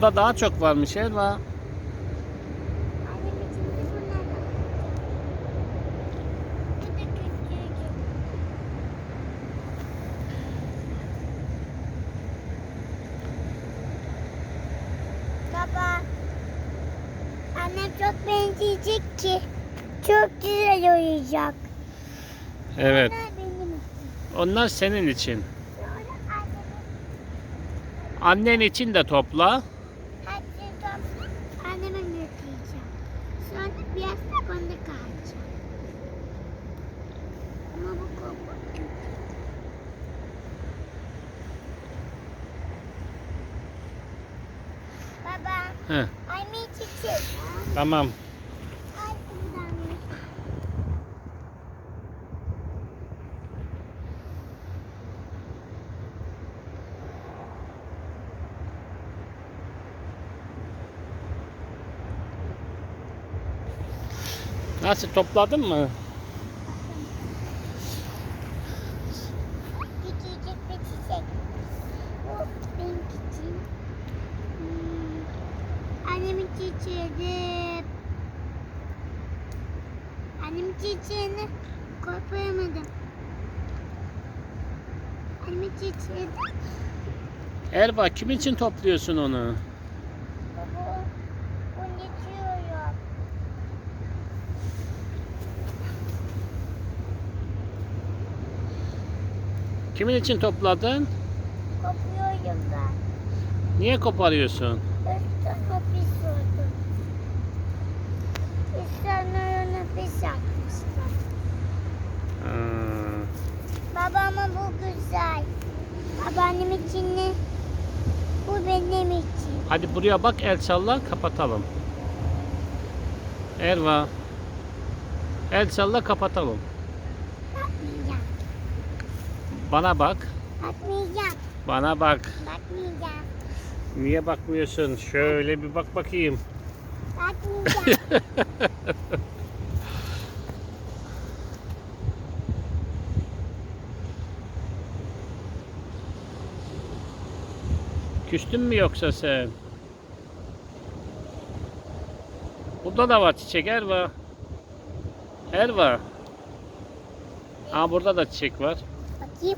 Burada daha çok varmış küçücük. Baba. Annem çok benzeyecek ki. Çok güzel oyacak. Evet. Benim için. Onlar senin için. Annen için de topla. Anneme götüreceğim. Sonra biraz da bana kalacak. Ama bu kopuk. Baba, ay mi çiçek. tamam. Nasıl topladın mı? Küçücük bir çiçek. Bu benim için. Hmm. Annemin çiçeği. Annemin çiçeğini koparamadım. Annemin çiçeği de... Erva kim için topluyorsun onu? Kimin için topladın? Kopuyorum ben. Niye koparıyorsun? Üstüne pis oldu. İnsanlar ona pis atmışlar. Ha, Babama bu güzel. Babaannem için ne? Bu benim için. Hadi buraya bak el salla kapatalım. Erva. El salla kapatalım. Bakmayacağım. Bana bak. Bakmayacağım. Bana bak. Bakmayacağım. Niye bakmıyorsun? Şöyle bir bak bakayım. Bakmayacağım. Küstün mü yoksa sen? Burada da var çiçek Erva. Erva. Aa burada da çiçek var. Всім